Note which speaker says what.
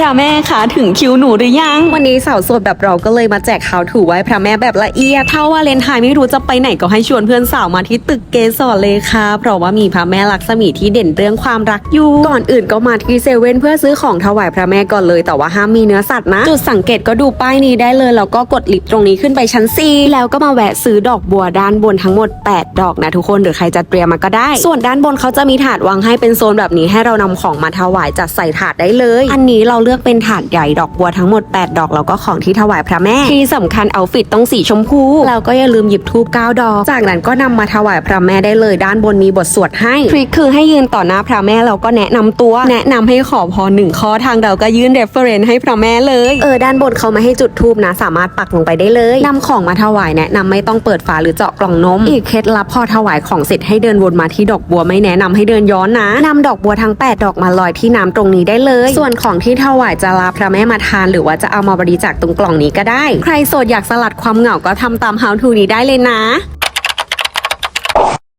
Speaker 1: พระแม่คะถึงคิวหนูหรือยัง วันนี้สาวโสดแบบเราก็เลยมาแจกข่าวถูไว้พระแม่แบบละเอียดถ้าว่าเลนไทน์ไม่รู้จะไปไหนก็ให้ชวนเพื่อนสาวมาที่ตึกเกสรเลยค่ะ เพราะว่ามีพระแม่ลักษมีที่เด่นเรื่องความรักอยู่ ก่อนอื่นก็มาที่เซเว่นเพื่อซื้อของถวายพระแม่ก่อนเลย แต่ว่าห้ามมีเนื้อสัตว์นะ จุดสังเกตก็ดูป้ายนี้ได้เลยแล้วก็กดลิฟต์ตรงนี้ขึ้นไปชั้น 4 แล้วก็มาแวะซื้อดอกบัวด้านบนทั้งหมด 8 ดอกนะทุกคนหรือใครจะเตรียมมาก็ได้ ส่วนด้านบนเขาจะมีถาดวางให้เป็นโซนแบบนี้ให้เรานำของมาถวายจัดใส่ถาดได้เลย อันนี้เราเลือกเป็นถาดใหญ่ดอกบัวทั้งหมด 8 ดอกแล้วก็ของที่ถวายพระแม่ ที่สำคัญเอาฟิตต้องสีชมพูแล้วก็อย่าลืมหยิบทูบ9ดอก จากนั้นก็นำมาถวายพระแม่ได้เลย ด้านบนมีบทสวดให้ทริคคือให้ยืนต่อหน้าพระแม่เราก็แนะนำตัว แนะนำให้ขอพรหนึ่งข้อทางเราก็ยื่นเรฟเฟรนให้พระแม่เลยเออด้านบนเขาไม่ให้จุดทูบนะ สามารถปักลงไปได้เลยนำของมาถวายแนะนำไม่ต้องเปิดฝาหรือเจาะกล่องนมอีกเคล็ดลับพอถวายของเสร็จให้เดินวนมาที่ดอกบัวไม่แนะนำให้เดินย้อนนะนำดอกบัวทั้ง 8 ดอกมาลอยที่น้ำตรงนี้ได้เลย ส่วนของที่ถวายจะลาพระแม่มาทาน หรือว่าจะเอามาบริจาคตรงกล่องนี้ก็ได้ ใครโสดอยากสลัดความเหงาก็ทำตาม how to นี้ได้เลยนะ